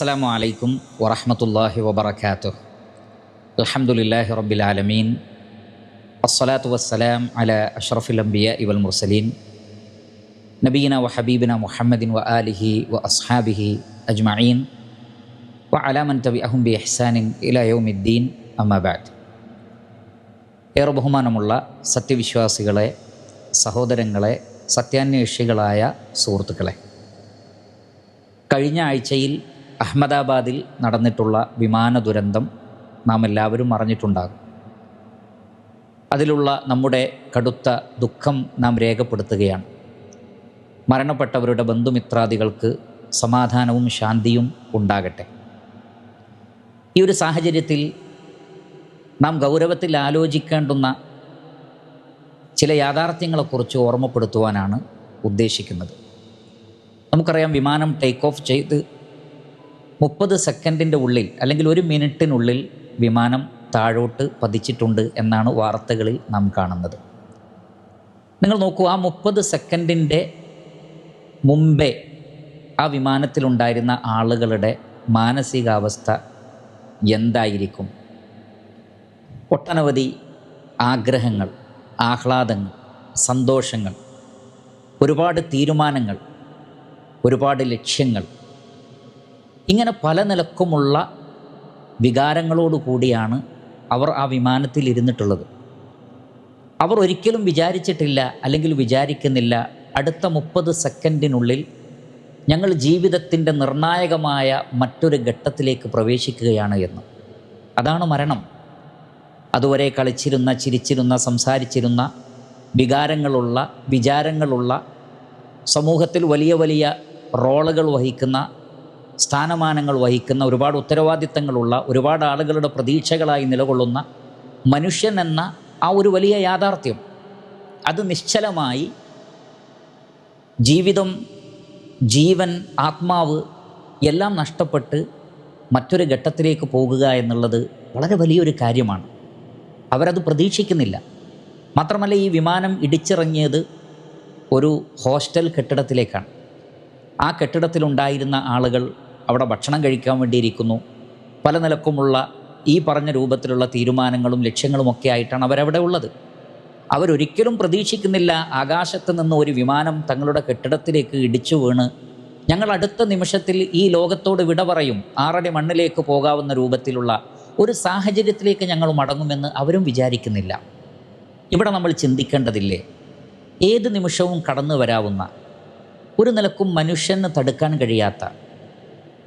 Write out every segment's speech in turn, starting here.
അസ്സലാമു അലൈക്കും വറഹമത്തല്ലാഹി വബർക്കാത്തു അൽഹംദുലില്ലാഹി റബ്ബിൽ ആലമീൻ അസ്സലാത്തു വസ്സലാം അല അഷ്റഫുൽ അംബിയ ഇവൽ മുർസലീൻ നബീന വ ഹബീബിന മുഹമ്മദിൻ വ ആലിഹി വ അസ്ഹാബിഹി അജ്മഈൻ വ അലാമൻ തബി അഹും ബി ഇഹ്സാനിൻ ഇല യൗമിദ്ദീൻ അമ്മബാദ് ഏറെ ബഹുമാനമുള്ള സത്യവിശ്വാസികളെ സഹോദരങ്ങളെ സത്യാന്വേഷികളായ സുഹൃത്തുക്കളെ കഴിഞ്ഞ ആഴ്ചയിൽ അഹമ്മദാബാദിൽ നടന്നിട്ടുള്ള വിമാന ദുരന്തം നാം എല്ലാവരും അറിഞ്ഞിട്ടുണ്ടാകും. അതിലുള്ള നമ്മുടെ കടുത്ത ദുഃഖം നാം രേഖപ്പെടുത്തുകയാണ്. മരണപ്പെട്ടവരുടെ ബന്ധുമിത്രാദികൾക്ക് സമാധാനവും ശാന്തിയും ഉണ്ടാകട്ടെ. ഈ ഒരു സാഹചര്യത്തിൽ നാം ഗൗരവത്തിൽ ആലോചിക്കേണ്ടുന്ന ചില യാഥാർത്ഥ്യങ്ങളെക്കുറിച്ച് ഓർമ്മപ്പെടുത്തുവാനാണ് ഉദ്ദേശിക്കുന്നത്. നമുക്കറിയാം വിമാനം ടേക്ക് ഓഫ് ചെയ്ത് മുപ്പത് സെക്കൻഡിന്റെ ഉള്ളിൽ അല്ലെങ്കിൽ ഒരു മിനിറ്റിനുള്ളിൽ വിമാനം താഴോട്ട് പതിച്ചിട്ടുണ്ട് എന്നാണ് വാർത്തകളിൽ നാം കാണുന്നത്. നിങ്ങൾ നോക്കൂ ആ മുപ്പത് സെക്കൻഡിന്റെ മുമ്പേ ആ വിമാനത്തിലുണ്ടായിരുന്ന ആളുകളുടെ മാനസികാവസ്ഥ എന്തായിരിക്കും? ഒട്ടനവധി ആഗ്രഹങ്ങൾ ആഹ്ലാദങ്ങൾ സന്തോഷങ്ങൾ ഒരുപാട് തീരുമാനങ്ങൾ ഒരുപാട് ലക്ഷ്യങ്ങൾ ഇങ്ങനെ പല നിലക്കുമുള്ള വികാരങ്ങളോടു കൂടിയാണ് അവർ ആ വിമാനത്തിൽ ഇരുന്നിട്ടുള്ളത്. അവർ ഒരിക്കലും വിചാരിച്ചിട്ടില്ല അല്ലെങ്കിൽ വിചാരിക്കുന്നില്ല അടുത്ത മുപ്പത് സെക്കൻഡിനുള്ളിൽ ഞങ്ങൾ ജീവിതത്തിന്റെ നിർണായകമായ മറ്റൊരു ഘട്ടത്തിലേക്ക് പ്രവേശിക്കുകയാണ് എന്ന്. അതാണ് മരണം. അതുവരെ കളിച്ചിരുന്ന ചിരിച്ചിരുന്ന സംസാരിച്ചിരുന്ന വികാരങ്ങളുള്ള വിചാരങ്ങളുള്ള സമൂഹത്തിൽ വലിയ വലിയ റോളുകൾ വഹിക്കുന്ന സ്ഥാനമാനങ്ങൾ വഹിക്കുന്ന ഒരുപാട് ഉത്തരവാദിത്തങ്ങളുള്ള ഒരുപാട് ആളുകളുടെ പ്രതീക്ഷകളായി നിലകൊള്ളുന്ന മനുഷ്യൻ എന്ന ആ ഒരു വലിയ യാഥാർത്ഥ്യം. അത് നിശ്ചലമായി ജീവിതം ജീവൻ ആത്മാവ് എല്ലാം നഷ്ടപ്പെട്ട് മറ്റൊരു ഘട്ടത്തിലേക്ക് പോകുക എന്നുള്ളത് വളരെ വലിയൊരു കാര്യമാണ്. അവരത് പ്രതീക്ഷിക്കുന്നില്ല. മാത്രമല്ല ഈ വിമാനം ഇടിച്ചിറങ്ങിയത് ഒരു ഹോസ്റ്റൽ കെട്ടിടത്തിലേക്കാണ്. ആ കെട്ടിടത്തിലുണ്ടായിരുന്ന ആളുകൾ അവിടെ ഭക്ഷണം കഴിക്കാൻ വേണ്ടിയിരിക്കുന്നു. പല നിലക്കുമുള്ള ഈ പറഞ്ഞ രൂപത്തിലുള്ള തീരുമാനങ്ങളും ലക്ഷ്യങ്ങളുമൊക്കെ ആയിട്ടാണ് അവരവിടെ ഉള്ളത്. അവരൊരിക്കലും പ്രതീക്ഷിക്കുന്നില്ല ആകാശത്ത് നിന്ന് ഒരു വിമാനം തങ്ങളുടെ കെട്ടിടത്തിലേക്ക് ഇടിച്ചു വീണ് ഞങ്ങൾ അടുത്ത നിമിഷത്തിൽ ഈ ലോകത്തോട് വിട പറയും. ആറടി മണ്ണിലേക്ക് പോകാവുന്ന രൂപത്തിലുള്ള ഒരു സാഹചര്യത്തിലേക്ക് ഞങ്ങൾ മടങ്ങുമെന്ന് അവരും വിചാരിക്കുന്നില്ല. ഇവിടെ നമ്മൾ ചിന്തിക്കേണ്ടതില്ലേ? ഏത് നിമിഷവും കടന്നു വരാവുന്ന ഒരു നിലക്കും മനുഷ്യന് തടുക്കാൻ കഴിയാത്ത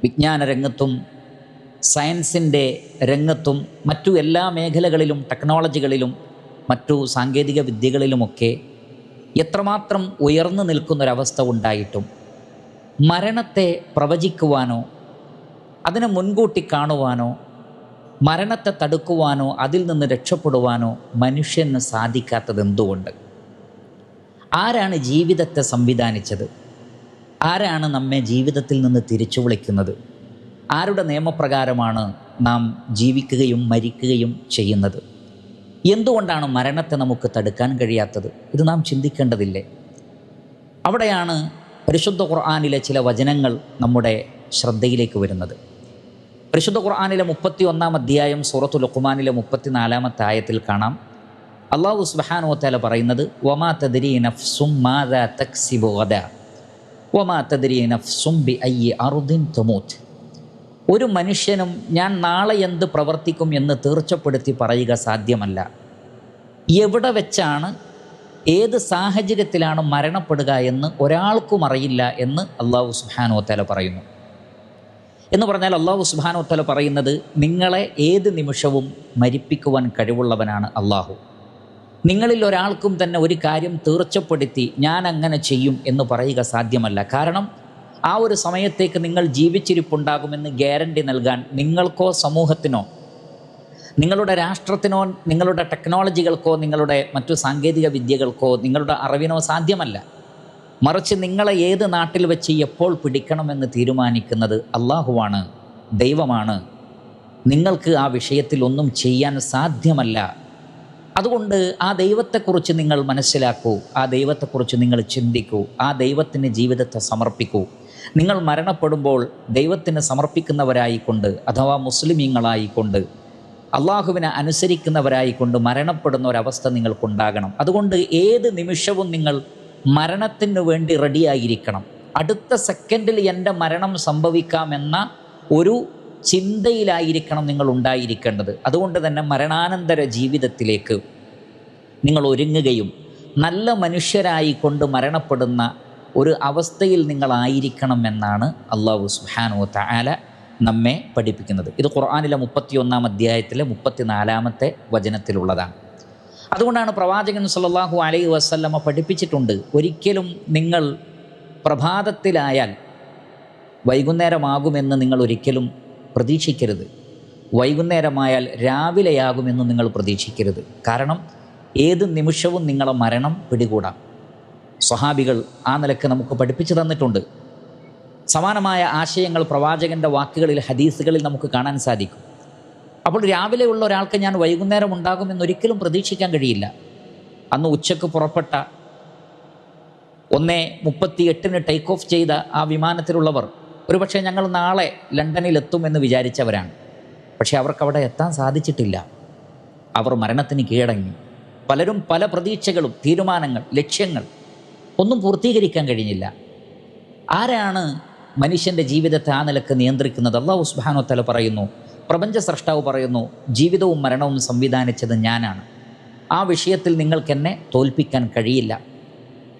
വിജ്ഞാന രംഗത്തും സയൻസിന്റെ രംഗത്തും മറ്റു എല്ലാ മേഖലകളിലും ടെക്നോളജികളിലും മറ്റു സാങ്കേതിക വിദ്യകളിലുമൊക്കെ എത്രമാത്രം ഉയർന്നു നിൽക്കുന്നൊരവസ്ഥ ഉണ്ടായിട്ടും മരണത്തെ പ്രവചിക്കുവാനോ അതിനെ മുൻകൂട്ടി കാണുവാനോ മരണത്തെ തടുക്കുവാനോ അതിൽ നിന്ന് രക്ഷപ്പെടുവാനോ മനുഷ്യന് സാധിക്കാത്തത് എന്തുകൊണ്ട് ആരാണ് ജീവിതത്തെ സംവിധാനിച്ചത്? ആരാണ് നമ്മെ ജീവിതത്തിൽ നിന്ന് തിരിച്ചു വിളിക്കുന്നത്? ആരുടെ നിയമപ്രകാരമാണ് നാം ജീവിക്കുകയും മരിക്കുകയും ചെയ്യുന്നത്? എന്തുകൊണ്ടാണ് മരണത്തെ നമുക്ക് തടുക്കാൻ കഴിയാത്തത്? ഇത് നാം ചിന്തിക്കേണ്ടതില്ലേ? അവിടെയാണ് പരിശുദ്ധ ഖുർആാനിലെ ചില വചനങ്ങൾ നമ്മുടെ ശ്രദ്ധയിലേക്ക് വരുന്നത്. പരിശുദ്ധ ഖുർആാനിലെ മുപ്പത്തി ഒന്നാം അധ്യായം സൂറത്തു ലുഖ്മാനിലെ മുപ്പത്തിനാലാമത്തെ ആയത്തിൽ കാണാം. അള്ളാഹു സുബാനോ തല പറയുന്നത് ഒമാ തദരി നഫ്സും മാതാ തക്സിബു ഒരു മനുഷ്യനും ഞാൻ നാളെ എന്ത് പ്രവർത്തിക്കും എന്ന് തീർച്ചപ്പെടുത്തി പറയുക സാധ്യമല്ല. എവിടെ വെച്ചാണ് ഏത് സാഹചര്യത്തിലാണ് മരണപ്പെടുക എന്ന് ഒരാൾക്കും അറിയില്ല എന്ന് അള്ളാഹു സുബാനോ തല പറയുന്നു. എന്ന് പറഞ്ഞാൽ അള്ളാഹു സുബാനോ തല പറയുന്നത് നിങ്ങളെ ഏത് നിമിഷവും മരിപ്പിക്കുവാൻ കഴിവുള്ളവനാണ് അള്ളാഹു. നിങ്ങളിൽ ഒരാൾക്കും തന്നെ ഒരു കാര്യം തീർച്ചപ്പെടുത്തി ഞാൻ അങ്ങനെ ചെയ്യും എന്ന് പറയുക സാധ്യമല്ല. കാരണം ആ ഒരു സമയത്തേക്ക് നിങ്ങൾ ജീവിച്ചിരിപ്പുണ്ടാകുമെന്ന് ഗ്യാരണ്ടി നൽകാൻ നിങ്ങൾക്കോ സമൂഹത്തിനോ നിങ്ങളുടെ രാഷ്ട്രത്തിനോ നിങ്ങളുടെ ടെക്നോളജികൾക്കോ നിങ്ങളുടെ മറ്റു സാങ്കേതിക വിദ്യകൾക്കോ നിങ്ങളുടെ അറിവിനോ സാധ്യമല്ല. മറിച്ച് നിങ്ങളെ ഏത് നാട്ടിൽ വെച്ച് എപ്പോൾ പിടിക്കണമെന്ന് തീരുമാനിക്കുന്നത് അള്ളാഹുവാണ് ദൈവമാണ്. നിങ്ങൾക്ക് ആ വിഷയത്തിൽ ഒന്നും ചെയ്യാൻ സാധ്യമല്ല. അതുകൊണ്ട് ആ ദൈവത്തെക്കുറിച്ച് നിങ്ങൾ മനസ്സിലാക്കൂ ആ ദൈവത്തെക്കുറിച്ച് നിങ്ങൾ ചിന്തിക്കൂ ആ ദൈവത്തിന് ജീവിതത്തെ സമർപ്പിക്കൂ. നിങ്ങൾ മരണപ്പെടുമ്പോൾ ദൈവത്തിന് സമർപ്പിക്കുന്നവരായിക്കൊണ്ട് അഥവാ മുസ്ലിമീങ്ങളായിക്കൊണ്ട് അള്ളാഹുവിനെ അനുസരിക്കുന്നവരായിക്കൊണ്ട് മരണപ്പെടുന്ന ഒരവസ്ഥ നിങ്ങൾക്കുണ്ടാകണം. അതുകൊണ്ട് ഏത് നിമിഷവും നിങ്ങൾ മരണത്തിന് വേണ്ടി റെഡിയായിരിക്കണം അടുത്ത സെക്കൻഡിൽ എന്റെ മരണം സംഭവിക്കാമെന്ന ഒരു ചിന്തയിലായിരിക്കണം നിങ്ങൾ ഉണ്ടായിരിക്കേണ്ടത്. അതുകൊണ്ട് തന്നെ മരണാനന്തര ജീവിതത്തിലേക്ക് നിങ്ങൾ ഒരുങ്ങുകയും നല്ല മനുഷ്യരായി കൊണ്ട് മരണപ്പെടുന്ന ഒരു അവസ്ഥയിൽ നിങ്ങളായിരിക്കണം എന്നാണ് അള്ളാഹു സുഹാനു താല നമ്മെ പഠിപ്പിക്കുന്നത്. ഇത് ഖുർആാനിലെ മുപ്പത്തിയൊന്നാം അധ്യായത്തിലെ മുപ്പത്തിനാലാമത്തെ വചനത്തിലുള്ളതാണ്. അതുകൊണ്ടാണ് പ്രവാചകൻ സല്ലല്ലാഹു അലൈഹി വസല്ലമ പഠിപ്പിച്ചിട്ടുണ്ട് ഒരിക്കലും നിങ്ങൾ പ്രഭാതത്തിലായാൽ വൈകുന്നേരമാകുമെന്ന് നിങ്ങൾ ഒരിക്കലും പ്രതീക്ഷിക്കരുത്. വൈകുന്നേരമായാൽ രാവിലെയാകുമെന്ന് നിങ്ങൾ പ്രതീക്ഷിക്കരുത്. കാരണം ഏത് നിമിഷവും നിങ്ങളെ മരണം പിടികൂടാം. സ്വഹാബികൾ ആ നിലയ്ക്ക് നമുക്ക് പഠിപ്പിച്ചു തന്നിട്ടുണ്ട്. സമാനമായ ആശയങ്ങൾ പ്രവാചകന്റെ വാക്കുകളിൽ ഹദീസുകളിൽ നമുക്ക് കാണാൻ സാധിക്കും. അപ്പോൾ രാവിലെ ഉള്ള ഒരാൾക്ക് ഞാൻ വൈകുന്നേരം ഉണ്ടാകുമെന്നൊരിക്കലും പ്രതീക്ഷിക്കാൻ കഴിയില്ല. അന്ന് ഉച്ചയ്ക്ക് പുറപ്പെട്ട ഒന്നേ മുപ്പത്തി എട്ടിന് ടേക്ക് ഓഫ് ചെയ്ത ആ വിമാനത്തിലുള്ളവർ ഒരുപക്ഷെ ഞങ്ങൾ നാളെ ലണ്ടനിൽ എത്തുമെന്ന് വിചാരിച്ചവരാണ്. പക്ഷേ അവർക്ക് അവിടെ എത്താൻ സാധിച്ചിട്ടില്ല. അവർ മരണത്തിന് കീഴടങ്ങി. പലരും പല പ്രതീക്ഷകളും തീരുമാനങ്ങൾ ലക്ഷ്യങ്ങൾ ഒന്നും പൂർത്തീകരിക്കാൻ കഴിഞ്ഞില്ല. ആരാണ് മനുഷ്യന്റെ ജീവിതത്തെ ആ നിലയ്ക്ക് നിയന്ത്രിക്കുന്നത്? അള്ളാഹു ഉസ്ബാനോത്തല തല പറയുന്നു പ്രപഞ്ച സൃഷ്ടാവ് പറയുന്നു ജീവിതവും മരണവും സംവിധാനിച്ചത് ഞാനാണ്. ആ വിഷയത്തിൽ നിങ്ങൾക്കെന്നെ തോൽപ്പിക്കാൻ കഴിയില്ല.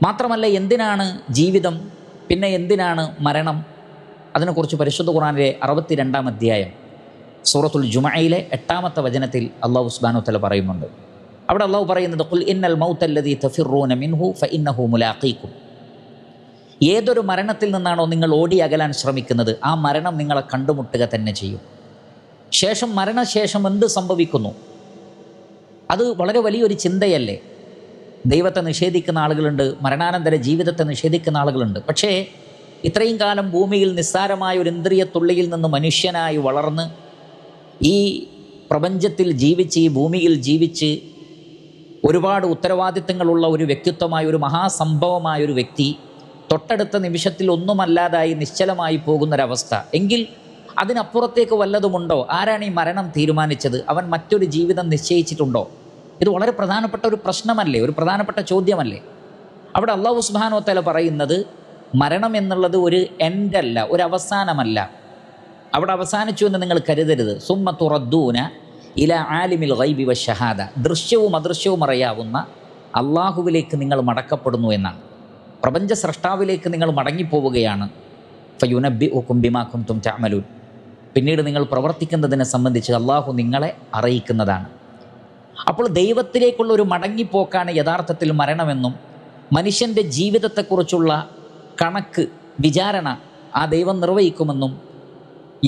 മാത്രമല്ല എന്തിനാണ് ജീവിതം പിന്നെ എന്തിനാണ് മരണം? അതിനെക്കുറിച്ച് പരിശുദ്ധ ഖുറാനിലെ അറുപത്തിരണ്ടാം അധ്യായം സൂറത്തുൽ ജുമയിലെ എട്ടാമത്തെ വചനത്തിൽ അള്ളാഹു സുബാനു തല പറയുന്നുണ്ട്. അവിടെ അള്ളാഹു പറയുന്നത് കുൽ ഇന്നൽ തഫിറൂന മിൻഹു മുലാഖീക്കും. ഏതൊരു മരണത്തിൽ നിന്നാണോ നിങ്ങൾ ഓടി അകലാൻ ശ്രമിക്കുന്നത് ആ മരണം നിങ്ങളെ കണ്ടുമുട്ടുക തന്നെ ചെയ്യും. ശേഷം മരണശേഷം എന്ത് സംഭവിക്കുന്നു? അത് വളരെ വലിയൊരു ചിന്തയല്ലേ? ദൈവത്തെ നിഷേധിക്കുന്ന ആളുകളുണ്ട് മരണാനന്തര ജീവിതത്തെ നിഷേധിക്കുന്ന ആളുകളുണ്ട്. പക്ഷേ ഇത്രയും കാലം ഭൂമിയിൽ നിസ്സാരമായ ഒരു ഇന്ദ്രിയ തുള്ളിയിൽ നിന്ന് മനുഷ്യനായി വളർന്ന് ഈ പ്രപഞ്ചത്തിൽ ജീവിച്ച് ഈ ഭൂമിയിൽ ജീവിച്ച് ഒരുപാട് ഉത്തരവാദിത്തങ്ങളുള്ള ഒരു വ്യക്തിത്വമായ ഒരു മഹാസംഭവമായ ഒരു വ്യക്തി തൊട്ടടുത്ത നിമിഷത്തിൽ ഒന്നുമല്ലാതായി നിശ്ചലമായി പോകുന്നൊരവസ്ഥ. എങ്കിൽ അതിനപ്പുറത്തേക്ക് വല്ലതുമുണ്ടോ? ആരാണ് ഈ മരണം തീരുമാനിച്ചത്? അവൻ മറ്റൊരു ജീവിതം നിശ്ചയിച്ചിട്ടുണ്ടോ? ഇത് വളരെ പ്രധാനപ്പെട്ട ഒരു പ്രശ്നമല്ലേ? ഒരു പ്രധാനപ്പെട്ട ചോദ്യമല്ലേ? അവിടെ അള്ളാഹു സുബാനോ തല പറയുന്നത് മരണം എന്നുള്ളത് ഒരു എൻഡല്ല ഒരു അവസാനമല്ല. അവിടെ അവസാനിച്ചു എന്ന് നിങ്ങൾ കരുതരുത്. സുമ്മ തുറദ്ദൂന ഇല ആലിമിൽ ഗൈബി വ ഷഹാദ. ദൃശ്യവും അദൃശ്യവും അറിയാവുന്ന അള്ളാഹുവിലേക്ക് നിങ്ങൾ മടക്കപ്പെടുന്നു എന്നാണ്. പ്രപഞ്ച സൃഷ്ടാവിലേക്ക് നിങ്ങൾ മടങ്ങിപ്പോവുകയാണ്. ഫയുനബി ഉക്കും ബിമാക്കും തും ചാമലൂൻ പിന്നീട് നിങ്ങൾ പ്രവർത്തിക്കുന്നതിനെ സംബന്ധിച്ച് അള്ളാഹു നിങ്ങളെ അറിയിക്കുന്നതാണ്. അപ്പോൾ ദൈവത്തിലേക്കുള്ള ഒരു മടങ്ങിപ്പോക്കാണ് യഥാർത്ഥത്തിൽ മരണമെന്നും മനുഷ്യന്റെ ജീവിതത്തെക്കുറിച്ചുള്ള കണക്ക് വിചാരണ ആ ദൈവം നിർവഹിക്കുമെന്നും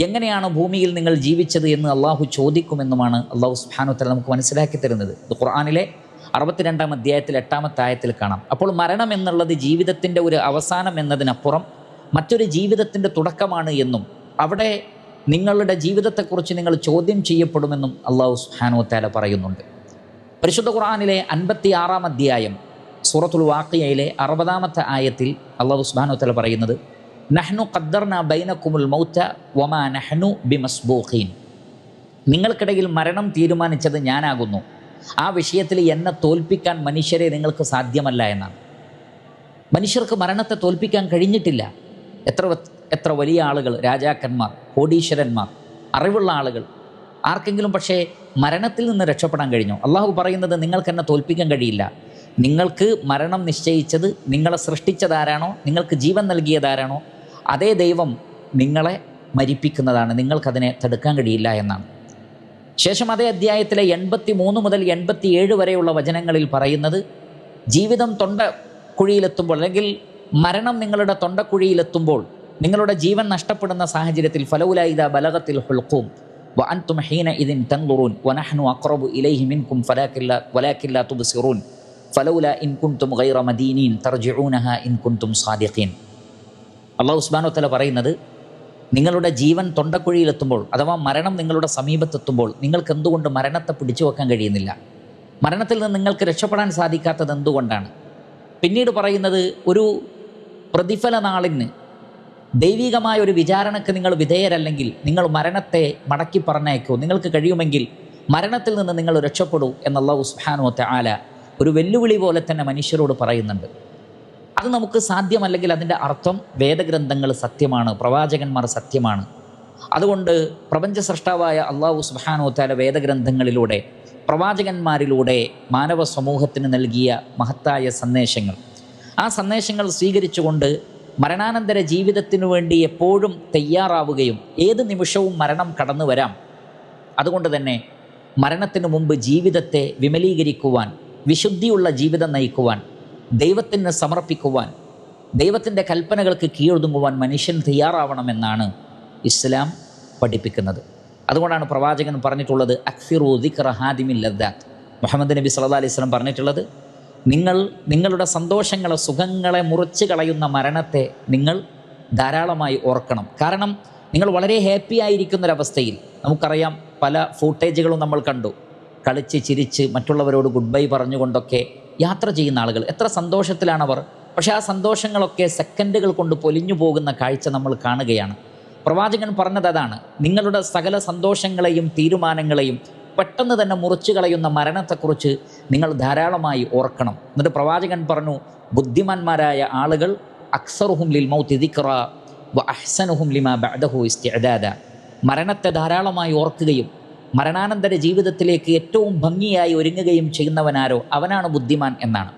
എങ്ങനെയാണ് ഭൂമിയിൽ നിങ്ങൾ ജീവിച്ചത് എന്ന് അള്ളാഹു ചോദിക്കുമെന്നുമാണ് അള്ളാഹു സുബാനുത്തല നമുക്ക് മനസ്സിലാക്കി തരുന്നത്. ഖുർആാനിലെ അറുപത്തിരണ്ടാം അധ്യായത്തിൽ എട്ടാമത്തെ ആയത്തിൽ കാണാം. അപ്പോൾ മരണം എന്നുള്ളത് ജീവിതത്തിന്റെ ഒരു അവസാനം എന്നതിനപ്പുറം മറ്റൊരു ജീവിതത്തിന്റെ തുടക്കമാണ് എന്നും അവിടെ നിങ്ങളുടെ ജീവിതത്തെക്കുറിച്ച് നിങ്ങൾ ചോദ്യം ചെയ്യപ്പെടുമെന്നും അള്ളാഹു സുഹാനുത്താല പറയുന്നുണ്ട്. പരിശുദ്ധ ഖുർആാനിലെ അൻപത്തി ആറാം അധ്യായം സൂറത്തുൽ വാക്കിയയിലെ അറുപതാമത്തെ ആയത്തിൽ അള്ളാഹു സുബാനുത്തല പറയുന്നത് നഹ്നു ഖദ്ദർന ബൈനക്കുമുൽ മൗത്ത വമാ നഹ്നു ബിമസ്ബൂഖീൻ. നിങ്ങൾക്കിടയിൽ മരണം തീരുമാനിച്ചത് ഞാനാകുന്നു. ആ വിഷയത്തിൽ എന്നെ തോൽപ്പിക്കാൻ മനുഷ്യരെ നിങ്ങൾക്ക് സാധ്യമല്ല എന്നാണ്. മനുഷ്യർക്ക് മരണത്തെ തോൽപ്പിക്കാൻ കഴിഞ്ഞിട്ടില്ല. എത്ര എത്ര വലിയ ആളുകൾ രാജാക്കന്മാർ കോടീശ്വരന്മാർ അറിവുള്ള ആളുകൾ ആർക്കെങ്കിലും പക്ഷേ മരണത്തിൽ നിന്ന് രക്ഷപ്പെടാൻ കഴിഞ്ഞു? അള്ളാഹു പറയുന്നത് നിങ്ങൾക്ക് എന്നെ തോൽപ്പിക്കാൻ കഴിയില്ല. നിങ്ങൾക്ക് മരണം നിശ്ചയിച്ചത് നിങ്ങളെ സൃഷ്ടിച്ചതാരാണോ നിങ്ങൾക്ക് ജീവൻ നൽകിയതാരാണോ അതേ ദൈവം നിങ്ങളെ മരിപ്പിക്കുന്നതാണ്. നിങ്ങൾക്കതിനെ തടുക്കാൻ കഴിയില്ല എന്നാണ്. ശേഷം അതേ അധ്യായത്തിലെ എൺപത്തി മൂന്ന് മുതൽ എൺപത്തി ഏഴ് വരെയുള്ള വചനങ്ങളിൽ പറയുന്നത് ജീവിതം തൊണ്ട കുഴിയിലെത്തുമ്പോൾ അല്ലെങ്കിൽ മരണം നിങ്ങളുടെ തൊണ്ടക്കുഴിയിലെത്തുമ്പോൾ നിങ്ങളുടെ ജീവൻ നഷ്ടപ്പെടുന്ന സാഹചര്യത്തിൽ ഫലൗലായിദ ബലകത്തിൽ ഹുൾക്കും വൻ ഹീന ഇതിൻ തങ്ലുറൂൻ വനഹ്നു അക്രബു ഇലൈഹി മിൻകും ഫലാക്കില്ല വലാക്കില്ല തുബ്സിറൂൻ. ഫലൗല ഇൻ കുൻതും ഗൈറ മദീനീൻ തർജിഊനഹ ഇൻ കുൻതും സാദിഖീൻ. അള്ളാഹു ഉസ്മാനോ തല പറയുന്നത് നിങ്ങളുടെ ജീവൻ തൊണ്ടക്കുഴിയിലെത്തുമ്പോൾ അഥവാ മരണം നിങ്ങളുടെ സമീപത്തെത്തുമ്പോൾ നിങ്ങൾക്ക് എന്തുകൊണ്ട് മരണത്തെ പിടിച്ചു വെക്കാൻ കഴിയുന്നില്ല? മരണത്തിൽ നിന്ന് നിങ്ങൾക്ക് രക്ഷപ്പെടാൻ സാധിക്കാത്തത് എന്തുകൊണ്ടാണ്? പിന്നീട് പറയുന്നത് ഒരു പ്രതിഫല നാളിന് ദൈവികമായ ഒരു വിചാരണയ്ക്ക് നിങ്ങൾ വിധേയരല്ലെങ്കിൽ നിങ്ങൾ മരണത്തെ മടക്കി പറഞ്ഞേക്കൂ നിങ്ങൾക്ക് കഴിയുമെങ്കിൽ മരണത്തിൽ നിന്ന് നിങ്ങൾ രക്ഷപ്പെടൂ എന്നുള്ള ഉസ്ഹാനോത്തെ ആല ഒരു വെല്ലുവിളി പോലെ തന്നെ മനുഷ്യരോട് പറയുന്നുണ്ട്. അത് നമുക്ക് സാധ്യമല്ലെങ്കിൽ അതിന്റെ അർത്ഥം വേദഗ്രന്ഥങ്ങൾ സത്യമാണ് പ്രവാചകന്മാർ സത്യമാണ്. അതുകൊണ്ട് പ്രപഞ്ച സൃഷ്ടാവായ അള്ളാഹു സുബാനോത്താല വേദഗ്രന്ഥങ്ങളിലൂടെ പ്രവാചകന്മാരിലൂടെ മാനവ സമൂഹത്തിന് നൽകിയ മഹത്തായ സന്ദേശങ്ങൾ. ആ സന്ദേശങ്ങൾ സ്വീകരിച്ചുകൊണ്ട് മരണാനന്തര ജീവിതത്തിനു വേണ്ടി എപ്പോഴും തയ്യാറാവുകയും ഏത് നിമിഷവും മരണം കടന്നു വരാം അതുകൊണ്ട് തന്നെ മരണത്തിനു മുമ്പ് ജീവിതത്തെ വിമലീകരിക്കുവാൻ വിശുദ്ധിയുള്ള ജീവിതം നയിക്കുവാൻ ദൈവത്തിന് സമർപ്പിക്കുവാൻ ദൈവത്തിന്റെ കൽപ്പനകൾക്ക് കീഴൊതുങ്ങുവാൻ മനുഷ്യൻ തയ്യാറാവണമെന്നാണ് ഇസ്ലാം പഠിപ്പിക്കുന്നത്. അതുകൊണ്ടാണ് പ്രവാചകൻ പറഞ്ഞിട്ടുള്ളത് അക്സിറു ദിക്ര ഹാദിമിൽ ലദ്ദാത്ത്. മുഹമ്മദ് നബി സല്ലാ അലൈഹി സ്വലം പറഞ്ഞിട്ടുള്ളത് നിങ്ങൾ നിങ്ങളുടെ സന്തോഷങ്ങളെ സുഖങ്ങളെ മുറിച്ച് കളയുന്ന മരണത്തെ നിങ്ങൾ ധാരാളമായി ഓർക്കണം. കാരണം നിങ്ങൾ വളരെ ഹാപ്പി ആയിരിക്കുന്നൊരവസ്ഥയിൽ നമുക്കറിയാം പല ഫൂട്ടേജുകളും നമ്മൾ കണ്ടു. കളിച്ച് ചിരിച്ച് മറ്റുള്ളവരോട് ഗുഡ് ബൈ പറഞ്ഞുകൊണ്ടൊക്കെ യാത്ര ചെയ്യുന്ന ആളുകൾ. എത്ര സന്തോഷത്തിലാണവർ. പക്ഷേ ആ സന്തോഷങ്ങളൊക്കെ സെക്കൻഡുകൾ കൊണ്ട് പൊലിഞ്ഞു പോകുന്ന കാഴ്ച നമ്മൾ കാണുകയാണ്. പ്രവാചകൻ പറഞ്ഞത് അതാണ്. നിങ്ങളുടെ സകല സന്തോഷങ്ങളെയും തീരുമാനങ്ങളെയും പെട്ടെന്ന് തന്നെ മുറിച്ചു കളയുന്ന മരണത്തെക്കുറിച്ച് നിങ്ങൾ ധാരാളമായി ഓർക്കണം. എന്നിട്ട് പ്രവാചകൻ പറഞ്ഞു ബുദ്ധിമാന്മാരായ ആളുകൾ അക്സറുഹും ലിൽ മൗത്ത് വ അഹ്സനുഹും ലിമ ബഅദഹു ഇസ്തിഅദാദ. മരണത്തെ ധാരാളമായി ഓർക്കുകയും മരണാനന്തര ജീവിതത്തിലേക്ക് ഏറ്റവും ഭംഗിയായി ഒരുങ്ങുകയും ചെയ്യുന്നവനാരോ അവനാണ് ബുദ്ധിമാൻ എന്നാണ്.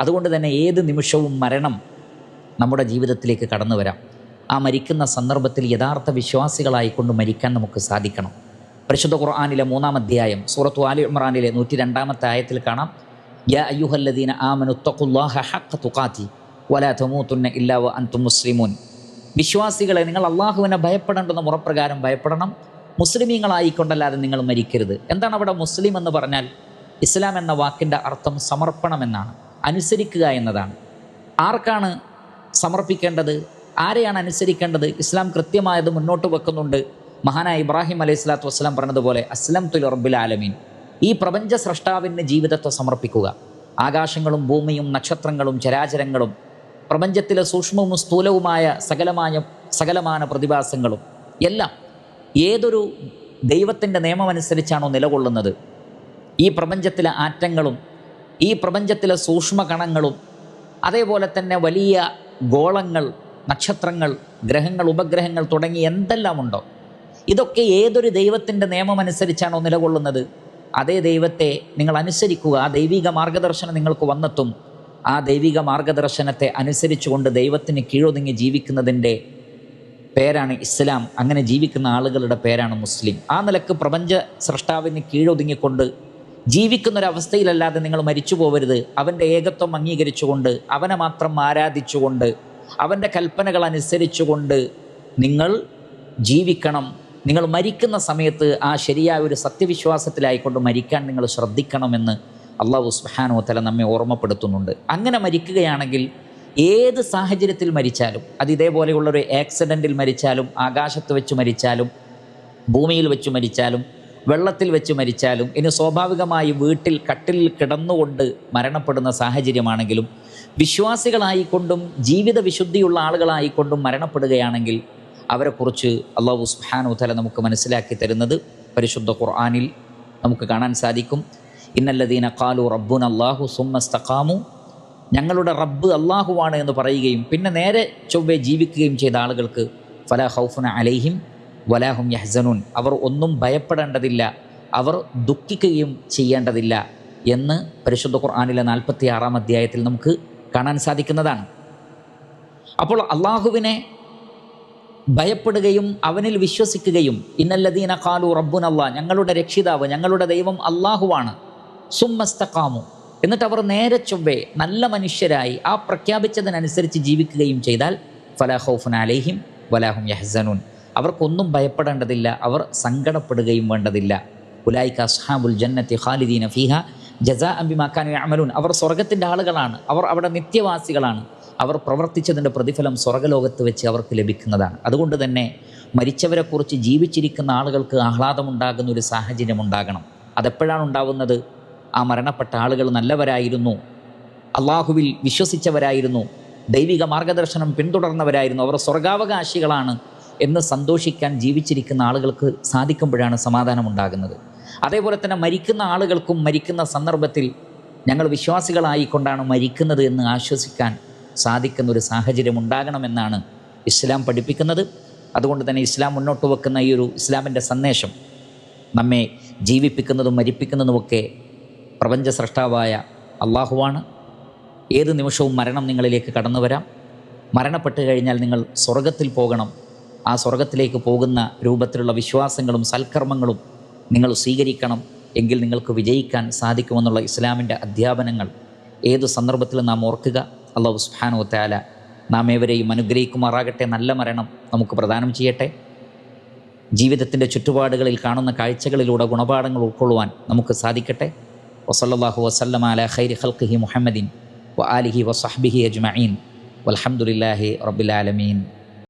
അതുകൊണ്ട് തന്നെ ഏത് നിമിഷവും മരണം നമ്മുടെ ജീവിതത്തിലേക്ക് കടന്നു വരാം. ആ മരിക്കുന്ന സന്ദർഭത്തിൽ യഥാർത്ഥ വിശ്വാസികളായിക്കൊണ്ട് മരിക്കാൻ നമുക്ക് സാധിക്കണം. പരിശുദ്ധ ഖുർആാനിലെ മൂന്നാം അധ്യായം സൂറത്തു ആലി ഇമ്രാനിലെ നൂറ്റി രണ്ടാമത്തെ ആയത്തിൽ കാണാം. യാ അയ്യുഹല്ലദീന ആമനുത്തഖുല്ലാഹ ഹഖ തുഖാത്തി വലാ അൻതും മുസ്ലിമൂൻ. വിശ്വാസികളെ നിങ്ങൾ അള്ളാഹുവിനെ ഭയപ്പെടേണ്ടെന്ന് മുറപ്രകാരം ഭയപ്പെടണം. മുസ്ലിമീങ്ങളായിക്കൊണ്ടല്ലാതെ നിങ്ങൾ മരിക്കരുത്. എന്താണ് അവിടെ മുസ്ലിം എന്ന് പറഞ്ഞാൽ? ഇസ്ലാം എന്ന വാക്കിന്റെ അർത്ഥം സമർപ്പണം എന്നാണ്. അനുസരിക്കുക എന്നതാണ്. ആർക്കാണ് സമർപ്പിക്കേണ്ടത്? ആരെയാണ് അനുസരിക്കേണ്ടത്? ഇസ്ലാം കൃത്യമായത് മുന്നോട്ട് വെക്കുന്നുണ്ട്. മഹാനായ ഇബ്രാഹിം അലൈഹി സ്വലാത്തു വസ്സലാം പറഞ്ഞതുപോലെ അസ്ലം തുൽ റബ്ബുൽ ആലമീൻ. ഈ പ്രപഞ്ച സ്രഷ്ടാവിന് ജീവിതത്തെ സമർപ്പിക്കുക. ആകാശങ്ങളും ഭൂമിയും നക്ഷത്രങ്ങളും ചരാചരങ്ങളും പ്രപഞ്ചത്തിലെ സൂക്ഷ്മവും സ്ഥൂലവുമായ സകലമായ സകലമാന പ്രതിഭാസങ്ങളും എല്ലാം ഏതൊരു ദൈവത്തിന്റെ നിയമമനുസരിച്ചാണോ നിലകൊള്ളുന്നത്? ഈ പ്രപഞ്ചത്തിലെ ആറ്റങ്ങളും ഈ പ്രപഞ്ചത്തിലെ സൂക്ഷ്മകണങ്ങളും അതേപോലെ തന്നെ വലിയ ഗോളങ്ങൾ നക്ഷത്രങ്ങൾ ഗ്രഹങ്ങൾ ഉപഗ്രഹങ്ങൾ തുടങ്ങി എന്തെല്ലാം ഉണ്ടോ ഇതൊക്കെ ഏതൊരു ദൈവത്തിന്റെ നിയമമനുസരിച്ചാണോ നിലകൊള്ളുന്നത്? അതേ ദൈവത്തെ നിങ്ങൾ അനുസരിക്കുക ആ ദൈവിക മാർഗദർശനം നിങ്ങൾക്ക് വന്നെത്തും. ആ ദൈവിക മാർഗദർശനത്തെ അനുസരിച്ചുകൊണ്ട് ദൈവത്തിന് കീഴൊതുങ്ങി ജീവിക്കുന്നതിന്റെ പേരാണ് ഇസ്ലാം. അങ്ങനെ ജീവിക്കുന്ന ആളുകളുടെ പേരാണ് മുസ്ലിം. ആ നിലയ്ക്ക് പ്രപഞ്ച സൃഷ്ടാവിന് കീഴൊതുങ്ങിക്കൊണ്ട് ജീവിക്കുന്നൊരവസ്ഥയിലല്ലാതെ നിങ്ങൾ മരിച്ചു പോവരുത്. അവന്റെ ഏകത്വം അംഗീകരിച്ചുകൊണ്ട് അവനെ മാത്രം ആരാധിച്ചുകൊണ്ട് അവന്റെ കൽപ്പനകൾ അനുസരിച്ചുകൊണ്ട് നിങ്ങൾ ജീവിക്കണം. നിങ്ങൾ മരിക്കുന്ന സമയത്ത് ആ ശരിയായ ഒരു സത്യവിശ്വാസത്തിലായിക്കൊണ്ട് മരിക്കാൻ നിങ്ങൾ ശ്രദ്ധിക്കണമെന്ന് അള്ളാഹു സുഹാനോ തല നമ്മെ ഓർമ്മപ്പെടുത്തുന്നുണ്ട്. അങ്ങനെ മരിക്കുകയാണെങ്കിൽ ഏത് സാഹചര്യത്തിൽ മരിച്ചാലും അത് ഇതേപോലെയുള്ളൊരു ആക്സിഡന്റിൽ മരിച്ചാലും ആകാശത്ത് വെച്ച് മരിച്ചാലും ഭൂമിയിൽ വെച്ച് മരിച്ചാലും വെള്ളത്തിൽ വെച്ച് മരിച്ചാലും ഇനി സ്വാഭാവികമായി വീട്ടിൽ കട്ടിലിൽ കിടന്നുകൊണ്ട് മരണപ്പെടുന്ന സാഹചര്യമാണെങ്കിലും വിശ്വാസികളായിക്കൊണ്ടും ജീവിത വിശുദ്ധിയുള്ള ആളുകളായിക്കൊണ്ടും മരണപ്പെടുകയാണെങ്കിൽ അവരെക്കുറിച്ച് അള്ളാഹു സുഹാനു തല നമുക്ക് മനസ്സിലാക്കി തരുന്നത് പരിശുദ്ധ ഖുർആാനിൽ നമുക്ക് കാണാൻ സാധിക്കും. ഇന്നല്ലദീന കാലു റബ്ബുൻ അള്ളാഹു സുമ്മസ്തഖാമു ഞങ്ങളുടെ റബ്ബ് അള്ളാഹുവാണ് എന്ന് പറയുകയും പിന്നെ നേരെ ചൊവ്വെ ജീവിക്കുകയും ചെയ്ത ആളുകൾക്ക് ഫല ഹൗഫുന അലൈഹിം വലാഹും യഹ്സനുൻ. അവർ ഒന്നും ഭയപ്പെടേണ്ടതില്ല. അവർ ദുഃഖിക്കുകയും ചെയ്യേണ്ടതില്ല എന്ന് പരിശുദ്ധ ഖുർആാനിലെ നാൽപ്പത്തി ആറാം അധ്യായത്തിൽ നമുക്ക് കാണാൻ സാധിക്കുന്നതാണ്. അപ്പോൾ അള്ളാഹുവിനെ ഭയപ്പെടുകയും അവനിൽ വിശ്വസിക്കുകയും ഇന്നല്ലദീന കാലു റബ്ബുനല്ല ഞങ്ങളുടെ രക്ഷിതാവ് ഞങ്ങളുടെ ദൈവം അള്ളാഹുവാണ് സുമ്മസ്തക്കാമു എന്നിട്ട് അവർ നേരെ ചൊവ്വേ നല്ല മനുഷ്യരായി ആ പ്രഖ്യാപിച്ചതിനനുസരിച്ച് ജീവിക്കുകയും ചെയ്താൽ ഫലാഹോഫുൻ അലേഹിം വലാഹും യഹ്സനുൻ. അവർക്കൊന്നും ഭയപ്പെടേണ്ടതില്ല അവർ സങ്കടപ്പെടുകയും വേണ്ടതില്ല. ഉലായിക്ക അസ്ഹാബുൽ ജന്നത്തി ഖാലിദീന ഫിഹ ജസാ അംബിമാക്കാൻ അമലുൻ അവർ സ്വർഗത്തിന്റെ ആളുകളാണ് അവർ അവിടെ നിത്യവാസികളാണ്. അവർ പ്രവർത്തിച്ചതിന്റെ പ്രതിഫലം സ്വർഗലോകത്ത് വെച്ച് അവർക്ക് ലഭിക്കുന്നതാണ്. അതുകൊണ്ട് തന്നെ മരിച്ചവരെക്കുറിച്ച് ജീവിച്ചിരിക്കുന്ന ആളുകൾക്ക് ആഹ്ലാദമുണ്ടാകുന്ന ഒരു സാഹചര്യം ഉണ്ടാകണം. അതെപ്പോഴാണ് ഉണ്ടാവുന്നത്? ആ മരണപ്പെട്ട ആളുകൾ നല്ലവരായിരുന്നു. അള്ളാഹുവിൽ വിശ്വസിച്ചവരായിരുന്നു. ദൈവിക മാർഗദർശനം പിന്തുടർന്നവരായിരുന്നു. അവർ സ്വർഗാവകാശികളാണ് എന്ന് സന്തോഷിക്കാൻ ജീവിച്ചിരിക്കുന്ന ആളുകൾക്ക് സാധിക്കുമ്പോഴാണ് സമാധാനമുണ്ടാകുന്നത്. അതേപോലെ തന്നെ മരിക്കുന്ന ആളുകൾക്കും മരിക്കുന്ന സന്ദർഭത്തിൽ ഞങ്ങൾ വിശ്വാസികളായിക്കൊണ്ടാണ് മരിക്കുന്നത് എന്ന് ആശ്വസിക്കാൻ സാധിക്കുന്ന ഒരു സാഹചര്യം ഉണ്ടാകണമെന്നാണ് ഇസ്ലാം പഠിപ്പിക്കുന്നത്. അതുകൊണ്ട് തന്നെ ഇസ്ലാം മുന്നോട്ട് വെക്കുന്ന ഈ ഒരു ഇസ്ലാമിന്റെ സന്ദേശം നമ്മെ ജീവിപ്പിക്കുന്നതും മരിപ്പിക്കുന്നതുമൊക്കെ പ്രപഞ്ച സൃഷ്ടാവായ അള്ളാഹുവാണ്. ഏത് നിമിഷവും മരണം നിങ്ങളിലേക്ക് കടന്നു വരാം. മരണപ്പെട്ട് കഴിഞ്ഞാൽ നിങ്ങൾ സ്വർഗത്തിൽ പോകണം. ആ സ്വർഗത്തിലേക്ക് പോകുന്ന രൂപത്തിലുള്ള വിശ്വാസങ്ങളും സൽക്കർമ്മങ്ങളും നിങ്ങൾ സ്വീകരിക്കണം. എങ്കിൽ നിങ്ങൾക്ക് വിജയിക്കാൻ സാധിക്കുമെന്നുള്ള ഇസ്ലാമിന്റെ അധ്യാപനങ്ങൾ ഏതു സന്ദർഭത്തിലും നാം ഓർക്കുക. അള്ളാഹു സുബ്ഹാനഹു താല നാം ഏവരെയും അനുഗ്രഹിക്കുമാറാകട്ടെ. നല്ല മരണം നമുക്ക് പ്രദാനം ചെയ്യട്ടെ. ജീവിതത്തിന്റെ ചുറ്റുപാടുകളിൽ കാണുന്ന കാഴ്ചകളിലൂടെ ഗുണപാഠങ്ങൾ ഉൾക്കൊള്ളുവാൻ നമുക്ക് സാധിക്കട്ടെ. വസല്ലാഹു വസല്ലം അല ഖൈരി ഖൽഖിഹി മുഹമ്മദിൻ വ ആലിഹി വസഹ്ബിഹി അജ്മീൻ വലഹമുല്ലാഹി റബ്ബിൽ ആലമീൻ.